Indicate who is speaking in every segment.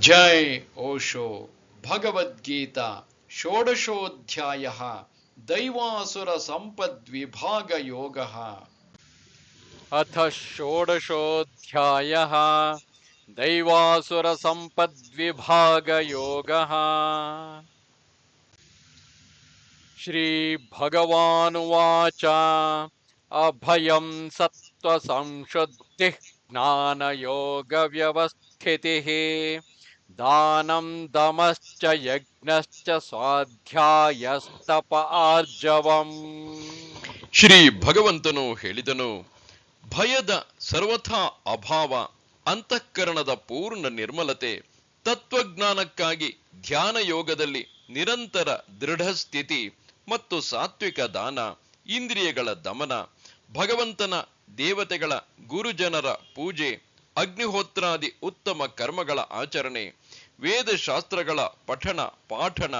Speaker 1: जय ओशो भगवद्गीता षोडशोऽध्यायः दैवासुरसम्पद्विभागयोगः।
Speaker 2: अथ षोडशोऽध्यायः दैवासुरसम्पद्विभागयोगः। श्रीभगवानुवाच अभयं सत्त्वसंशुद्धिः ज्ञानयोगव्यवस्थितिः दानं दमश्च यज्ञश्च स्वाध्यायस्तप आर्जवम्
Speaker 3: ಶ್ರೀ ಭಗವಂತನು ಹೇಳಿದನು ಭಯದ ಸರ್ವಥಾ ಅಭಾವ ಅಂತಃಕರಣದ ಪೂರ್ಣ ನಿರ್ಮಲತೆ ತತ್ವಜ್ಞಾನಕ್ಕಾಗಿ ಧ್ಯಾನ ಯೋಗದಲ್ಲಿ ನಿರಂತರ ದೃಢ ಸ್ಥಿತಿ ಮತ್ತು ಸಾತ್ವಿಕ ದಾನ ಇಂದ್ರಿಯಗಳ ದಮನ ಭಗವಂತನ ದೇವತೆಗಳ ಗುರುಜನರ ಪೂಜೆ ಅಗ್ನಿಹೋತ್ರಾದಿ ಉತ್ತಮ ಕರ್ಮಗಳ ಆಚರಣೆ ವೇದಶಾಸ್ತ್ರಗಳ ಪಠಣ, ಪಾಠಣ,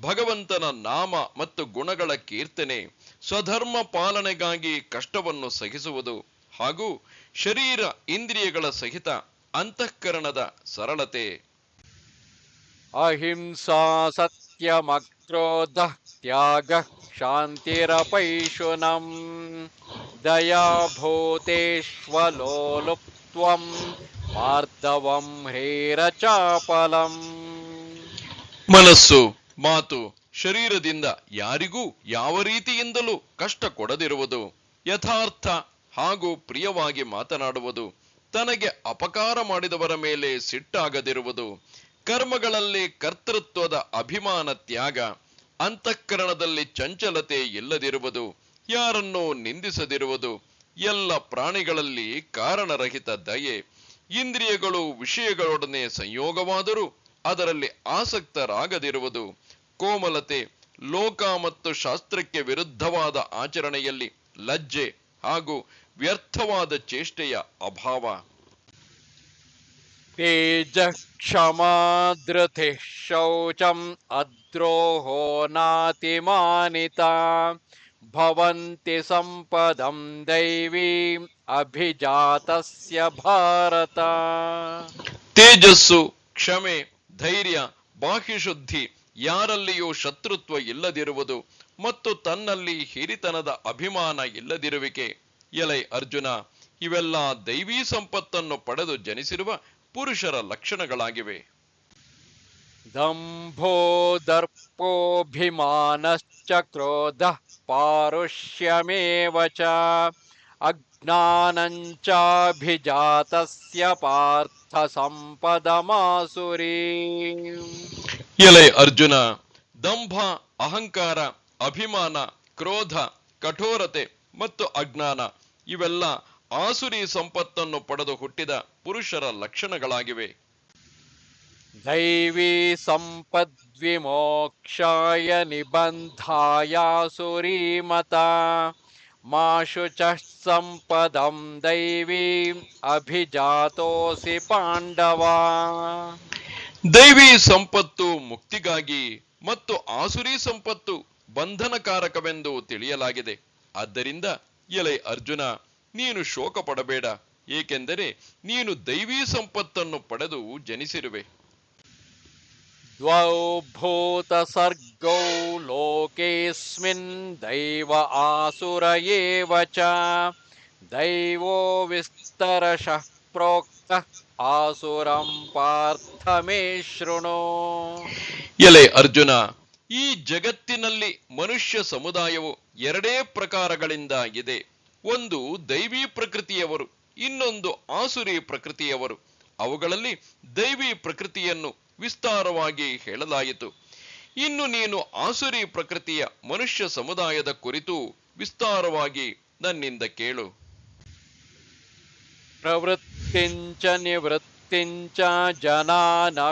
Speaker 3: ಭಗವಂತನ ನಾಮ ಮತ್ತು ಗುಣಗಳ ಕೀರ್ತನೆ, ಸ್ವಧರ್ಮ ಪಾಲನೆಗಾಗಿ ಕಷ್ಟವನ್ನು ಸಹಿಸುವುದು ಹಾಗೂ ಶರೀರ ಇಂದ್ರಿಯಗಳ ಸಹಿತ ಅಂತಃಕರಣದ ಸರಳತೆ.
Speaker 2: ಅಹಿಂಸಾ ಸತ್ಯ ಮಕ್ರೋಧ ತ್ಯಾಗ ಶಾಂತಿರಪೈಶುನಂ ದಯಾಭೂತೇಷ್ವಲೋಲುಪ್ತ್ವಂ ಮಾರ್ದವಂ ಹೇರಚಾಪಲಂ
Speaker 3: ಮನಸ್ಸು, ಮಾತು, ಶರೀರದಿಂದ ಯಾರಿಗೂ ಯಾವ ರೀತಿಯಿಂದಲೂ ಕಷ್ಟ ಕೊಡದಿರುವುದು, ಯಥಾರ್ಥ ಹಾಗೂ ಪ್ರಿಯವಾಗಿ ಮಾತನಾಡುವುದು, ತನಗೆ ಅಪಕಾರ ಮಾಡಿದವರ ಮೇಲೆ ಸಿಟ್ಟಾಗದಿರುವುದು, ಕರ್ಮಗಳಲ್ಲಿ ಕರ್ತೃತ್ವದ ಅಭಿಮಾನ ತ್ಯಾಗ, ಅಂತಃಕರಣದಲ್ಲಿ ಚಂಚಲತೆ ಇಲ್ಲದಿರುವುದು, ಯಾರನ್ನೂ ನಿಂದಿಸದಿರುವುದು, ಎಲ್ಲ ಪ್ರಾಣಿಗಳಲ್ಲಿ ಕಾರಣರಹಿತ ದಯೆ ಇಂದ್ರಿಯಗಳು ವಿಷಯಗಳೊಡನೆ ಸಂಯೋಗವಾದರೂ ಅದರಲ್ಲಿ ಆಸಕ್ತರಾಗದಿರುವುದು ಕೋಮಲತೆ, ಲೋಕ ಮತ್ತು ಶಾಸ್ತ್ರಕ್ಕೆ ವಿರುದ್ಧವಾದ ಆಚರಣೆಯಲ್ಲಿ ಲಜ್ಜೆ ಹಾಗೂ ವ್ಯರ್ಥವಾದ ಚೇಷ್ಟೆಯ ಅಭಾವ.
Speaker 2: ತೇಜ ಕ್ಷಮಾದ್ರತೆ ಶೌಚಂ ಅದ್ರೋಹೋ ನಾತಿಮಾನಿತ. ಭವಂತಿ ಸಂಪದಂ ದೈವೀ ಅಭಿಜಾತಸ್ಯ ಭಾರತ
Speaker 3: ತೇಜಸ್ಸು, ಕ್ಷಮೆ, ಧೈರ್ಯ, ಬಾಹ್ಯಶುದ್ಧಿ, ಯಾರಲ್ಲಿಯೂ ಶತ್ರುತ್ವ ಇಲ್ಲದಿರುವುದು ಮತ್ತು ತನ್ನಲ್ಲಿ ಹಿರಿತನದ ಅಭಿಮಾನ ಇಲ್ಲದಿರುವಿಕೆ. ಎಲೈ ಅರ್ಜುನ, ಇವೆಲ್ಲ ದೈವೀ ಸಂಪತ್ತನ್ನು ಪಡೆದು ಜನಿಸಿರುವ ಪುರುಷರ ಲಕ್ಷಣಗಳಾಗಿವೆ.
Speaker 2: ದಂಭೋ ದರ್ಪೋಭಿಮಾನಶ್ಚ ಕ್ರೋಧ ಪಾರುಷ್ಯಮೇವ ಚ ಅಜ್ಞಾನಂಚಾಭಿಜಾತಸ್ಯ ಪಾರ್ಥ ಸಂಪದಮಾಸುರಿ
Speaker 3: ಎಲೆ ಅರ್ಜುನ, ದಂಭ, ಅಹಂಕಾರ, ಅಭಿಮಾನ, ಕ್ರೋಧ, ಕಠೋರತೆ ಮತ್ತು ಅಜ್ಞಾನ ಇವೆಲ್ಲ ಆಸುರಿ ಸಂಪತ್ತನ್ನು ಪಡೆದು ಹುಟ್ಟಿದ ಪುರುಷರ ಲಕ್ಷಣಗಳಾಗಿವೆ.
Speaker 2: दैवी सम्पद्विमोक्षाय निबन्धायासुरीमता मा शुचः सम्पदं दैवीम् अभिजातोऽसि पाण्डवा
Speaker 3: ದೈವಿ ಸಂಪತ್ತು ಮುಕ್ತಿಗಾಗಿ ಮತ್ತು ಆಸುರಿ ಸಂಪತ್ತು ಬಂಧನಕಾರಕವೆಂದು ತಿಳಿಯಲಾಗಿದೆ ಆದ್ದರಿಂದ ಎಲೈ ಅರ್ಜುನ ನೀನು ಶೋಕ ಪಡಬೇಡ ಏಕೆಂದರೆ ನೀನು ದೈವಿ ಸಂಪತ್ತನ್ನು ಪಡೆದು ಜನಿಸಿರುವೆ
Speaker 2: द्वौ भूतसर्गौ लोकेऽस्मिन् दैव आसुर एव च दैवो विस्तरशः प्रोक्तः आसुरं पार्थ मे शृणु
Speaker 3: ಎಲೆ ಅರ್ಜುನ ಈ ಜಗತ್ತಿನಲ್ಲಿ ಮನುಷ್ಯ ಸಮುದಾಯವು ಎರಡೇ ಪ್ರಕಾರಗಳಿಂದ ಇದೆ ಒಂದು ದೈವಿ ಪ್ರಕೃತಿಯವರು ಇನ್ನೊಂದು ಆಸುರಿ ಪ್ರಕೃತಿಯವರು ಅವುಗಳಲ್ಲಿ ದೈವಿ ಪ್ರಕೃತಿಯನ್ನು ವಿಸ್ತಾರವಾಗಿ ಹೇಳಲಾಯಿತು. ಇನ್ನು ನೀನು ಆಸುರಿ ಪ್ರಕೃತಿಯ ಮನುಷ್ಯ ಸಮುದಾಯದ ಕುರಿತು ವಿಸ್ತಾರವಾಗಿ ನನ್ನಿಂದ ಕೇಳು.
Speaker 2: ಪ್ರವೃತ್ತಿಂಚ ನಿವೃತ್ತಿಂಚ ಜನ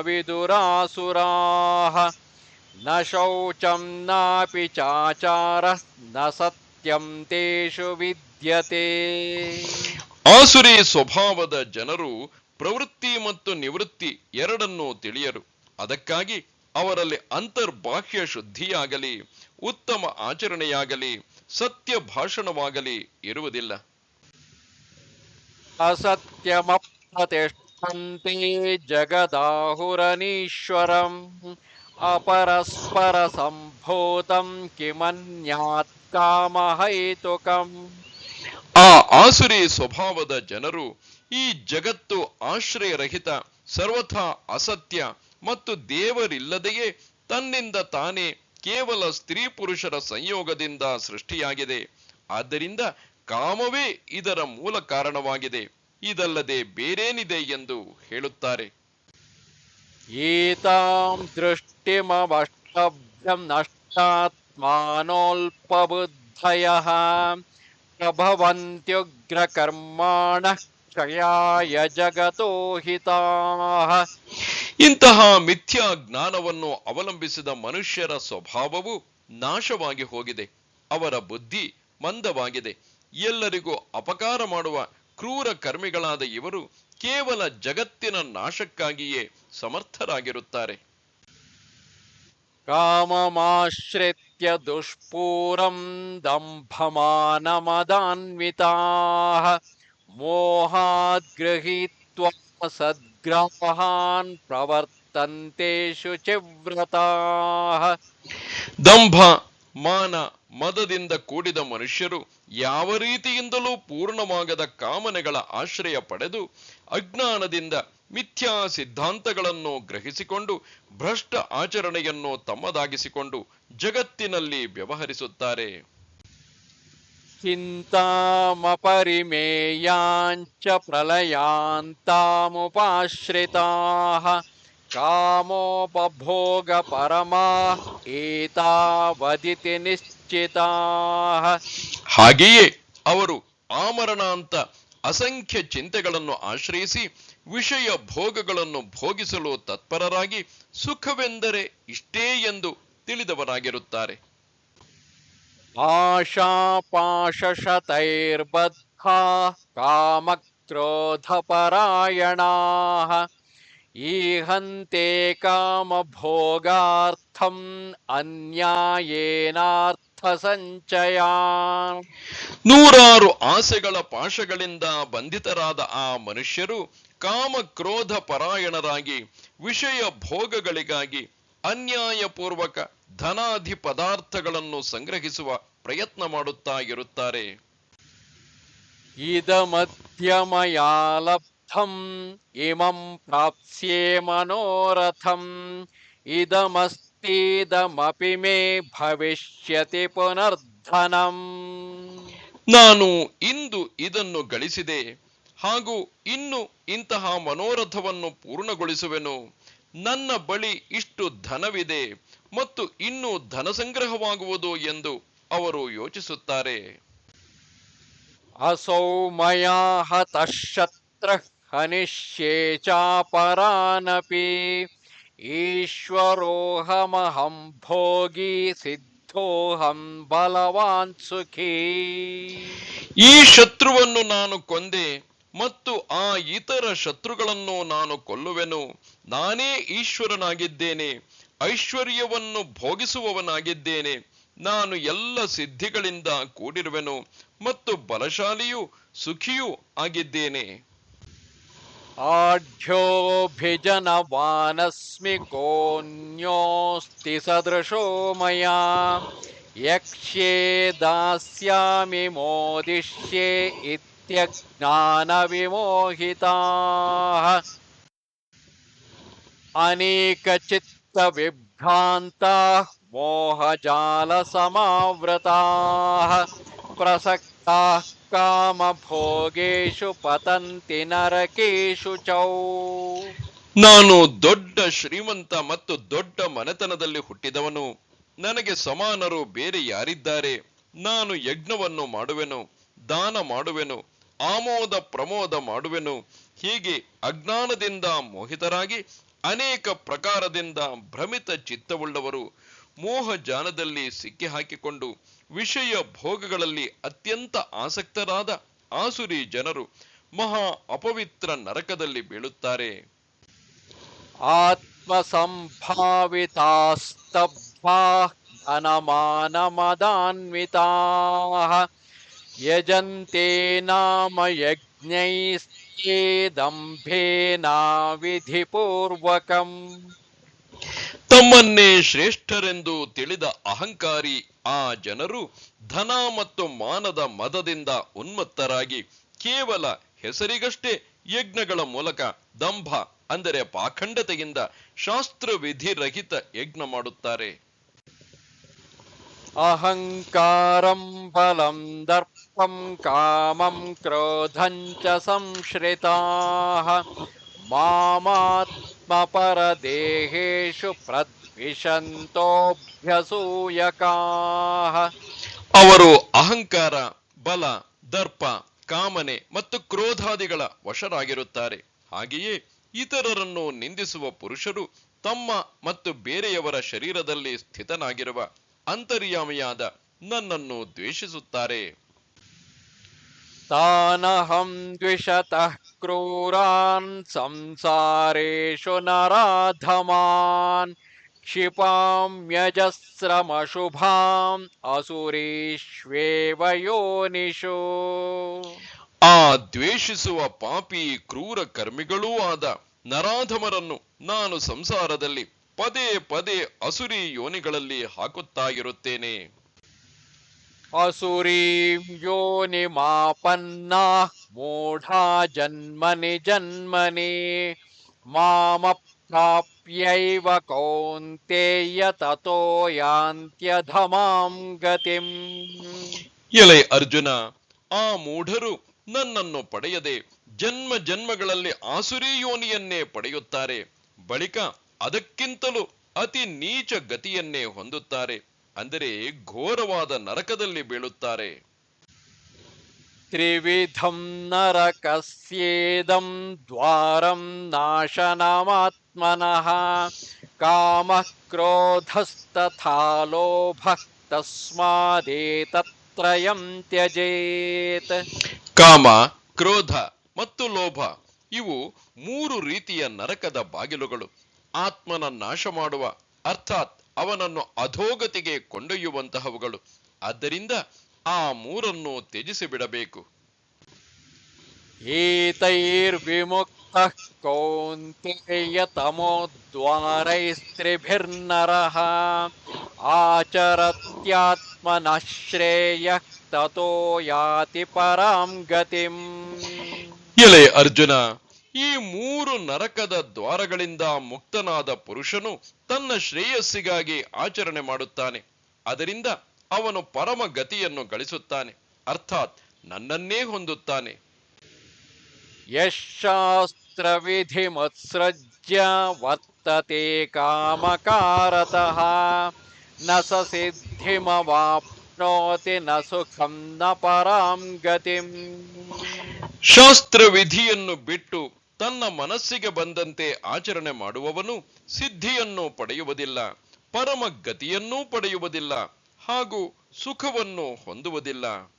Speaker 2: ವಿದುರಾಸುರಾಹ ನ ಶೌಚಂ ನಾಪಿ ಚಾಚಾರ ನ ಸತ್ಯಂ ತೇಷು ವಿದ್ಯತೆ.
Speaker 3: ಆಸುರಿ ಸ್ವಭಾವದ ಜನರು ಪ್ರವೃತ್ತಿ ಮತ್ತು ನಿವೃತ್ತಿ ಎರಡನ್ನೂ ತಿಳಿಯರು. ಅದಕ್ಕಾಗಿ ಅವರಲ್ಲಿ ಅಂತರ್ಬಾಹ್ಯ ಶುದ್ಧಿಯಾಗಲಿ ಉತ್ತಮ ಆಚರಣೆಯಾಗಲಿ ಸತ್ಯ ಭಾಷಣವಾಗಲಿ ಇರುವುದಿಲ್ಲ.
Speaker 2: ಅಸತ್ಯಮಪ್ರತಿಷ್ಠಂತೆ ಜಗದಾಹುರನೀಶ್ವರಂ ಅಪರಸ್ಪರ ಸಂಭೂತಂ ಕಿಮನ್ಯಾತ್ ಕಾಮಹೈತುಕಂ.
Speaker 3: ಆ ಆಸುರಿ ಸ್ವಭಾವದ ಜನರು ಈ ಜಗತ್ತು ಆಶ್ರಯರಹಿತ, ಸರ್ವಥಾ ಅಸತ್ಯ ಮತ್ತು ದೇವರಿಲ್ಲದೆಯೇ ತನ್ನಿಂದ ತಾನೇ ಕೇವಲ ಸ್ತ್ರೀ ಪುರುಷರ ಸಂಯೋಗದಿಂದ ಸೃಷ್ಟಿಯಾಗಿದೆ. ಆದ್ದರಿಂದ ಕಾಮವೇ ಇದರ ಮೂಲ ಕಾರಣವಾಗಿದೆ. ಇದಲ್ಲದೆ ಬೇರೇನಿದೆ ಎಂದು ಹೇಳುತ್ತಾರೆ.
Speaker 2: ಏತಾಂ ದೃಷ್ಟಿಮವಷ್ಟಬ್ಧಂ ನಷ್ಟಾತ್ಮಾನೋಲ್ಪಬುದ್ಧಯ ಪ್ರಭವಂತ್ಯುಗ್ರಕರ್ಮಾಣ ಕ್ಷಯಾಯ ಜಗತೋಹಿತ
Speaker 3: ಇಂತಹ ಮಿಥ್ಯಾ ಜ್ಞಾನವನ್ನು ಅವಲಂಬಿಸಿದ ಮನುಷ್ಯರ ಸ್ವಭಾವವು ನಾಶವಾಗಿ ಹೋಗಿದೆ. ಅವರ ಬುದ್ಧಿ ಮಂದವಾಗಿದೆ. ಎಲ್ಲರಿಗೂ ಅಪಕಾರ ಮಾಡುವ ಕ್ರೂರ ಕರ್ಮಿಗಳಾದ ಇವರು ಕೇವಲ ಜಗತ್ತಿನ ನಾಶಕ್ಕಾಗಿಯೇ ಸಮರ್ಥರಾಗಿರುತ್ತಾರೆ.
Speaker 2: ಕಾಮಮಾಶ್ರಿತ್ಯ ದುಷ್ಪೂರಂ ದಂಭಮಾನಮದಾನ್ವಿತಾ. मोहात् गृहीत्वा सद्ग्राहान् प्रवर्तन्ते शुचिव्रताः
Speaker 3: ದಂಭ ಮಾನ ಮದದಿಂದ ಕೂಡಿದ ಮನುಷ್ಯರು ಯಾವ ರೀತಿಯಿಂದಲೂ ಪೂರ್ಣವಾಗದ ಕಾಮನೆಗಳ ಆಶ್ರಯ ಪಡೆದು ಅಜ್ಞಾನದಿಂದ ಮಿಥ್ಯಾ ಸಿದ್ಧಾಂತಗಳನ್ನು ಗ್ರಹಿಸಿಕೊಂಡು ಭ್ರಷ್ಟ ಆಚರಣೆಯನ್ನು ತಮ್ಮದಾಗಿಸಿಕೊಂಡು ಜಗತ್ತಿನಲ್ಲಿ ವ್ಯವಹರಿಸುತ್ತಾರೆ
Speaker 2: चिन्तामपरिमेयाञ्च प्रलयान्तामुपाश्रिताः कामोपभोगपरमाः एतावदिति निश्चिताः
Speaker 3: ಹಾಗೆಯೇ ಅವರು ಆಮರಣ ಅಂತ ಅಸಂಖ್ಯ ಚಿಂತೆಗಳನ್ನು ಆಶ್ರಯಿಸಿ ವಿಷಯ ಭೋಗಗಳನ್ನು ಭೋಗಿಸಲು ತತ್ಪರರಾಗಿ ಸುಖವೆಂದರೆ ಇಷ್ಟೇ ಎಂದು ತಿಳಿದವರಾಗಿರುತ್ತಾರೆ
Speaker 2: आशापाशशतैर्बद्धाः कामक्रोधपरायणाः ईहन्ते कामभोगार्थम् अन्यायेनार्थसञ्चयान्
Speaker 3: ನೂರಾರು ಆಸೆಗಳ ಪಾಶಗಳಿಂದ ಬಂಧಿತರಾದ ಆ ಮನುಷ್ಯರು ಕಾಮ ಕ್ರೋಧ ಪರಾಯಣರಾಗಿ ವಿಷಯ ಭೋಗಗಳಿಗಾಗಿ ಅನ್ಯಾಯಪೂರ್ವಕ ಧನಾಧಿ ಪದಾರ್ಥಗಳನ್ನು ಸಂಗ್ರಹಿಸುವ ಪ್ರಯತ್ನ ಮಾಡುತ್ತಾ ಇರುತ್ತಾರೆ.
Speaker 2: ಇಮಂ ಪ್ರಾಪ್ಸ್ಯೇ ಮನೋರಥಂ. ಇದಮಸ್ತಿದಮಪಿ ಮೇ ಭವಿಷ್ಯತಿ ಪುನರ್ಧನಂ.
Speaker 3: ನಾನು ಇಂದು ಇದನ್ನು ಗಳಿಸಿದೆ ಹಾಗೂ ಇನ್ನು ಇಂತಹ ಮನೋರಥವನ್ನು ಪೂರ್ಣಗೊಳಿಸುವೆನು. ನನ್ನ ಬಳಿ ಇಷ್ಟು ಧನವಿದೆ. ಮತ್ತು ಇನ್ನು ಧನ ಸಂಗ್ರಹವಾಗುವುದು ಎಂದು ಅವರು ಯೋಚಿಸುತ್ತಾರೆ
Speaker 2: असौ मया हतः शत्रः हनिष्ये चापरानपि ईश्वरोऽहमहं भोगी सिद्धोऽहं बलवान् सुखी
Speaker 3: ಈ ಶತ್ರುವನ್ನು ನಾನು ಕೊಂದೆ ಮತ್ತು ಆ ಇತರ ಶತ್ರುಗಳನ್ನು ನಾನು ಕೊಲ್ಲುವೆನು ನಾನೇ ಈಶ್ವರನಾಗಿದ್ದೇನೆ ಐಶ್ವರ್ಯವನ್ನು ಭೋಗಿಸುವವನಾಗಿದ್ದೇನೆ. ನಾನು ಎಲ್ಲ ಸಿದ್ಧಿಗಳಿಂದ ಕೂಡಿರುವೆನು ಮತ್ತು ಬಲಶಾಲಿಯೂ ಸುಖಿಯೂ ಆಗಿದ್ದೇನೆ.
Speaker 2: ಆಢ್ಯೋಭಿಜನವಾನಸ್ಮಿ ಕೋನ್ಯೋಸ್ತಿ ಸದೃಶೋ ಮಯ. ಯಕ್ಷೇ ದಾಸ್ಯಾಮಿ ಮೋದಿಷ್ಯೆ ಇತ್ಯಜ್ಞಾನ ವಿಮೋಹಿತಾಃ ಅನೇಕ ಚಿತ್ अनेकचित्तविभ्रान्ताः मोहजालसमावृताः प्रसक्ताः कामभोगेषु पतन्ति नरकेषु चौ
Speaker 3: ನಾನು ದೊಡ್ಡ ಶ್ರೀಮಂತ ಮತ್ತು ದೊಡ್ಡ ಮನೆತನದಲ್ಲಿ ಹುಟ್ಟಿದವನು ನನಗೆ ಸಮಾನರು ಬೇರೆ ಯಾರಿದ್ದಾರೆ ನಾನು ಯಜ್ಞವನ್ನು ಮಾಡುವೆನು ದಾನ ಮಾಡುವೆನು ಆಮೋದ ಪ್ರಮೋದ ಮಾಡುವೆನು ಹೀಗೆ ಅಜ್ಞಾನದಿಂದ ಮೋಹಿತರಾಗಿ ಅನೇಕ ಪ್ರಕಾರದಿಂದ ಭ್ರಮಿತ ಚಿತ್ತವುಳ್ಳವರು ಮೋಹಜಾಲದಲ್ಲಿ ಸಿಕ್ಕಿಹಾಕಿಕೊಂಡು ವಿಷಯ ಭೋಗಗಳಲ್ಲಿ ಅತ್ಯಂತ ಆಸಕ್ತರಾದ ಆಸುರಿ ಜನರು ಮಹಾ ಅಪವಿತ್ರ ನರಕದಲ್ಲಿ ಬೀಳುತ್ತಾರೆ.
Speaker 2: ಆತ್ಮಸಂಭಾವಿತಾಸ್ತಬ್ಧಾ ಅನಮಾನಮದಾನ್ವಿತಾಃ ಯಜಂತೆ ನಾಮ ಯಜ್ಞೈಸ್ತ ವಿಧಿಪೂರ್ವಕಂ
Speaker 3: ತಮ್ಮನ್ನೇ ಶ್ರೇಷ್ಠರೆಂದು ತಿಳಿದ ಅಹಂಕಾರಿ ಆ ಜನರು ಧನ ಮತ್ತು ಮಾನದ ಮದದಿಂದ ಉನ್ಮತ್ತರಾಗಿ ಕೇವಲ ಹೆಸರಿಗಷ್ಟೇ ಯಜ್ಞಗಳ ಮೂಲಕ ದಂಭ, ಅಂದರೆ ಪಾಖಂಡತೆಯಿಂದ ಶಾಸ್ತ್ರ ವಿಧಿರಹಿತ ಯಜ್ಞ ಮಾಡುತ್ತಾರೆ.
Speaker 2: ಅಹಂಕಾರಂ ಫಲಂ ದರ್ಪಂ ಕಾಮಂ ಕ್ರೋಧಂ ಚ ಸಂಶ್ರಿತಾಃ ಮಾಮಾತ್ಮಪರದೇಹೇಷು ಪ್ರದ್ವಿಷಂತೋಭ್ಯಸೂಯಕಾಃ
Speaker 3: ಅವರು ಅಹಂಕಾರ, ಬಲ, ದರ್ಪ, ಕಾಮನೆ ಮತ್ತು ಕ್ರೋಧಾದಿಗಳ ವಶರಾಗಿರುತ್ತಾರೆ. ಹಾಗೆಯೇ ಇತರರನ್ನು ನಿಂದಿಸುವ ಪುರುಷರು ತಮ್ಮ ಮತ್ತು ಬೇರೆಯವರ ಶರೀರದಲ್ಲಿ ಸ್ಥಿತನಾಗಿರುವ ಅಂತರ್ಯಾಮಿಯಾದ ನನ್ನನ್ನು ದ್ವೇಷಿಸುತ್ತಾರೆ.
Speaker 2: ತಾನಹಂ ದ್ವಿಷತಃ ಕ್ರೂರಾನ್ ಸಂಸಾರೇಶು ನರಾಧಮಾನ್ ಕ್ಷಿಪಾಮ್ಯಜಸ್ರಮಶುಭಾಂ ಅಸುರೀಶ್ವೇವ ಯೋನಿಷು.
Speaker 3: ಆ ದ್ವೇಷಿಸುವ ಪಾಪಿ ಕ್ರೂರ ಕರ್ಮಿಗಳೂ ಆದ ನರಾಧಮರನ್ನು ನಾನು ಸಂಸಾರದಲ್ಲಿ ಪದೇ ಪದೇ ಅಸುರಿ ಯೋನಿಗಳಲ್ಲಿ ಹಾಕುತ್ತಾ ಇರುತ್ತೇನೆ.
Speaker 2: ಅಸುರಿ ಯೋನಿ ಮಾಪನ್ನ ಮೂಢ ಜನ್ಮನಿ ಜನ್ಮನಿ ಮಾಮಪ್ರಾಪ್ಯೈವ ಕೌಂತೆಯ ತಥೋ ಯಾಂತ್ಯಧಮಾಂ ಗತಿಂ.
Speaker 3: ಎಲೆ ಅರ್ಜುನ ಆ ಮೂಢರು ನನ್ನನ್ನು ಪಡೆಯದೆ ಜನ್ಮ ಜನ್ಮಗಳಲ್ಲಿ ಆಸುರಿ ಯೋನಿಯನ್ನೇ ಪಡೆಯುತ್ತಾರೆ. ಬಳಿಕ ಅದಕ್ಕಿಂತಲೂ ಅತಿ ನೀಚ ಗತಿಯನ್ನೇ ಹೊಂದುತ್ತಾರೆ ಅಂದರೆ ಘೋರವಾದ ನರಕದಲ್ಲಿ ಬೀಳುತ್ತಾರೆ.
Speaker 2: ತ್ರಿವಿಧಂ ನರಕಸ್ಯೇದಂ ದ್ವಾರಂ ನಾಶನಮಾತ್ಮನಃ ಕಾಮ ಕ್ರೋಧಸ್ತಥಾ ಲೋಭ ತಸ್ಮಾದೇತತ್ರಯಂ ತ್ಯಜೇತ್.
Speaker 3: ಕಾಮ ಕ್ರೋಧ ಮತ್ತು ಲೋಭ ಇವು ಮೂರು ರೀತಿಯ ನರಕದ ಬಾಗಿಲುಗಳು. ಆತ್ಮನ ನಾಶ ಮಾಡುವ ಅರ್ಥಾತ್ ಅವನನ್ನು ಅಧೋಗತಿಗೆ ಕೊಂಡೊಯ್ಯುವಂತಹವುಗಳು. ಆದ್ದರಿಂದ ಆ ಮೂರನ್ನು
Speaker 2: ತ್ಯಜಿಸಿಬಿಡಬೇಕು. ಏತೈರ್ವಿಮುಕ್ತ ಕೌಂತೆಯ ತಮೋದ್ವಾರೈಸ್ತ್ರಿಭಿರ್ನರಃ ಆಚರತ್ಯಾತ್ಮನಶ್ರೇಯ ತಥೋ ಯಾತಿ ಪರಾಂ ಗತಿಂ.
Speaker 3: ಎಲೆ ಅರ್ಜುನ ಈ ಮೂರು ನರಕದ ದ್ವಾರಗಳಿಂದ ಮುಕ್ತನಾದ ಪುರುಷನು ತನ್ನ ಶ್ರೇಯಸ್ಸಿಗಾಗಿ ಆಚರಣೆ ಮಾಡುತ್ತಾನೆ. ಅದರಿಂದ ಅವನು ಪರಮ ಗತಿಯನ್ನು ಗಳಿಸುತ್ತಾನೆ. ಅರ್ಥಾತ್ ನನ್ನನ್ನೇ ಹೊಂದುತ್ತಾನೆ.
Speaker 2: ಯಶಾಸ್ತ್ರವಿಧಿ ಮತ್ಸೃಜ್ಯ ವರ್ತತೆ ಕಾಮಕಾರತಃ. ನ ಸ ಸಿದ್ಧಿಮವಾಪ್ನೋತಿ ನ ಸುಖಂ ನ ಪರಾಂ ಗತಿಂ.
Speaker 3: ಶಾಸ್ತ್ರ ವಿಧಿಯನ್ನು ಬಿಟ್ಟು ತನ್ನ ಮನಸ್ಸಿಗೆ ಬಂದಂತೆ ಆಚರಣೆ ಮಾಡುವವನು ಸಿದ್ಧಿಯನ್ನು ಪಡೆಯುವುದಿಲ್ಲ ಪರಮಗತಿಯನ್ನೂ ಪಡೆಯುವುದಿಲ್ಲ ಹಾಗೂ ಸುಖವನ್ನು ಹೊಂದುವುದಿಲ್ಲ.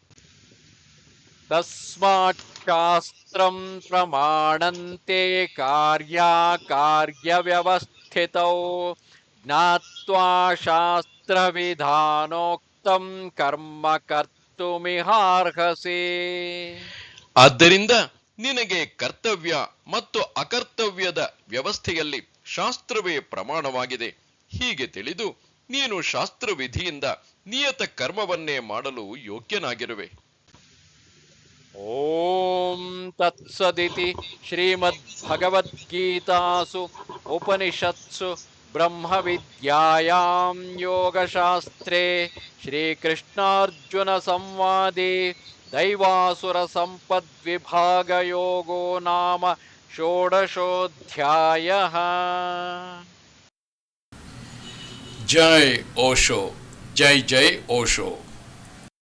Speaker 2: ತಸ್ಮಾತ್ ಶಾಸ್ತ್ರಂ ಪ್ರಮಾಣಂತೆ ಕಾರ್ಯ ವ್ಯವಸ್ಥಿತೌ ಜ್ಞಾತ್ವಾ ಶಾಸ್ತ್ರ ವಿಧಾನೋಕ್ತಂ ಕರ್ಮ ಕರ್ತುಮಿಹಾರ್ಹಸಿ.
Speaker 3: ಆದ್ದರಿಂದ ನಿನಗೆ ಕರ್ತವ್ಯ ಮತ್ತು ಅಕರ್ತವ್ಯದ ವ್ಯವಸ್ಥೆಯಲ್ಲಿ ಶಾಸ್ತ್ರವೇ ಪ್ರಮಾಣವಾಗಿದೆ. ಹೀಗೆ ತಿಳಿದು ನೀನು ಶಾಸ್ತ್ರವಿಧಿಯಿಂದ ನಿಯತ ಕರ್ಮವನ್ನೇ ಮಾಡಲು ಯೋಗ್ಯನಾಗಿರುವೆ.
Speaker 2: ಓಂ ತತ್ಸದಿತಿ ಶ್ರೀಮದ್ ಭಗವದ್ಗೀತಾಸು ಉಪನಿಷತ್ಸು ಬ್ರಹ್ಮವಿದ್ಯಾಯಾಂ ಯೋಗಶಾಸ್ತ್ರೇ ಶ್ರೀಕೃಷ್ಣಾರ್ಜುನ ಸಂವಾದೇ. दैवासुरसम्पद्विभागयोगो नाम षोडशोऽध्यायः।
Speaker 1: जय ओशो जय जय ओशो।